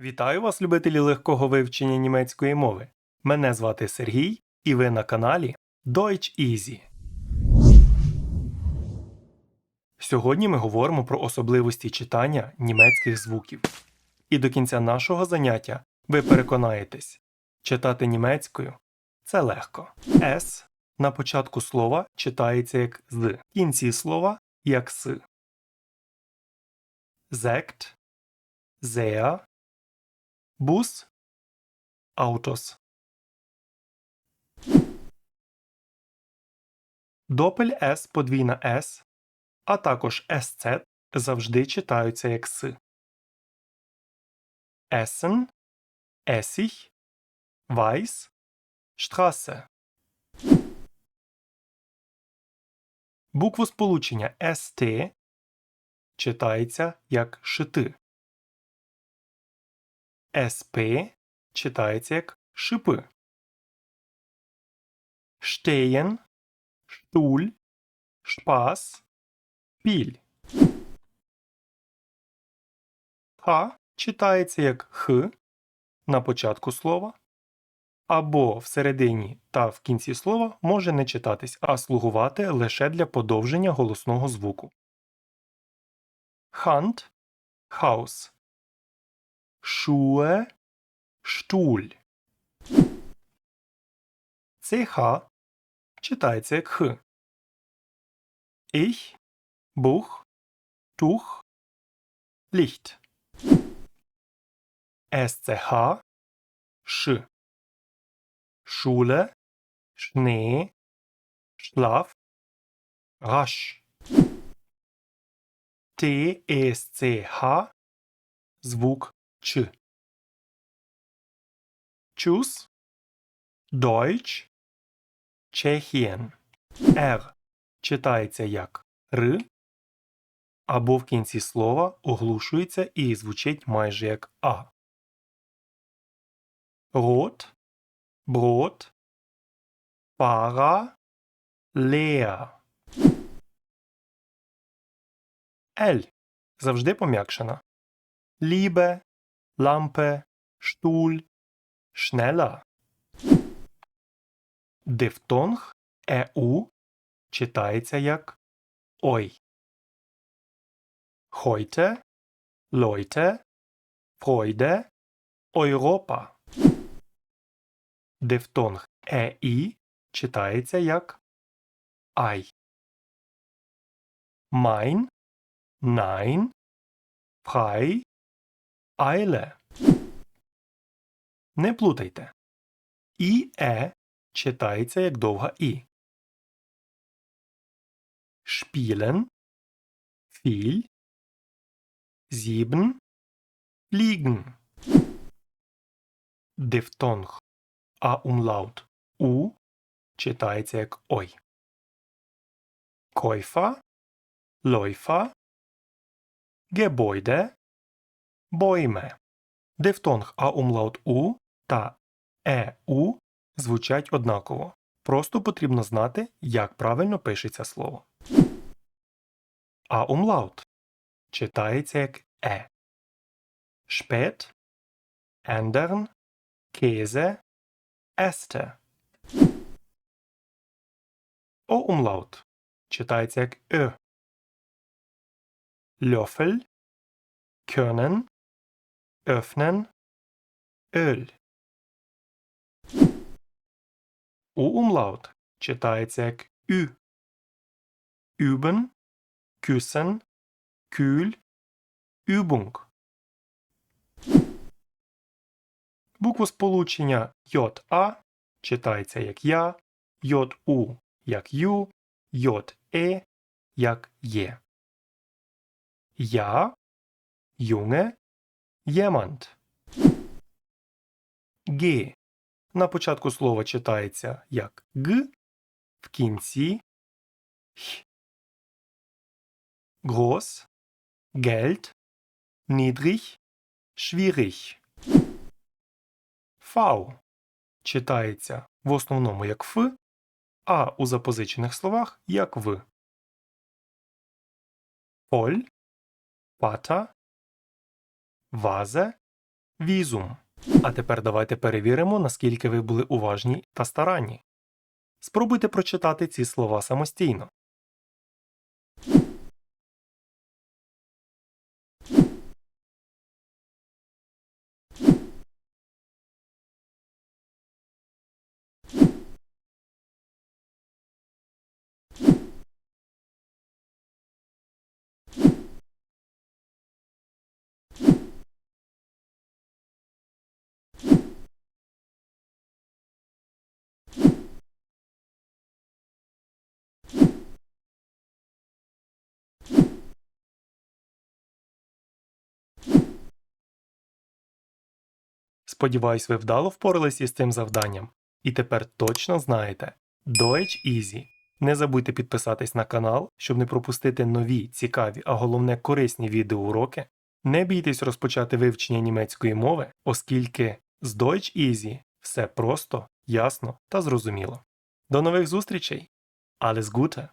Вітаю вас, любителі легкого вивчення німецької мови. Мене звати Сергій, і ви на каналі Deutsch Easy. Сьогодні ми говоримо про особливості читання німецьких звуків. І до кінця нашого заняття ви переконаєтесь, читати німецькою це легко. С на початку слова читається як з, в кінці слова як с. Зект, sehr, Бус Autos. Допель С подвійна С, а також СЦ завжди читаються як С. Essen, Essig, Weiß, Straße. Буквосполучення СТ читається як шити. СП читається як шипи. Штеєн, штуль, шпас, піль. Х читається як х на початку слова, або всередині та в кінці слова може не читатись, а слугувати лише для подовження голосного звуку. Хант хаус. Schuhe, Stuhl. Цей Х читається як Х. Ich, Buch, Tuch, Licht. SCH, Ш. Schule, Schnee, Schlaf, Rasch. TSCH, звук Ч. Чус, Deutsch, Чехієн. Р читається як Р, або в кінці слова оглушується і звучить майже як А. Рот, брод, пара, леа. Ель завжди пом'якшена. Лібе, лампе, штуль, шнела. Дифтонг еу читається як ой. Heute, Leute, Freude, Europa. Дифтонг еі читається як ай. Mein, nein, frei, Eile. Не плутайте. І е читається як довга і. Spielen, viel, sieben, liegen. Дифтонг а умлаут у читається як ой. Käufer, Läufer, Gebäude, Бойме. Дифтонг а умлаут у та е у звучать однаково. Просто потрібно знати, як правильно пишеться слово. А умлаут читається як е. Шпет, ендерн, кезе, есте. О умлаут читається як е. Löffel, können, öffnen, Öl. У умлаут читається як Ü. Üben, küssen, kühl, Übung. Буквосполучення ЙА читається як Я, ЙУ як Ю, ЙЕ як Є. Я, Junge, jemand. Г на початку слова читається як Г, в кінці Х. Groß, Geld, niedrig, schwierig. Фау читається в основному як Ф, а у запозичених словах як В. Поль, пата, вазе, візум. А тепер давайте перевіримо, наскільки ви були уважні та старанні. Спробуйте прочитати ці слова самостійно. Сподіваюсь, ви вдало впоралися із цим завданням. І тепер точно знаєте Deutsch Easy. Не забудьте підписатись на канал, щоб не пропустити нові, цікаві, а головне корисні відеоуроки. Не бійтесь розпочати вивчення німецької мови, оскільки з Deutsch Easy все просто, ясно та зрозуміло. До нових зустрічей! Alles Gute!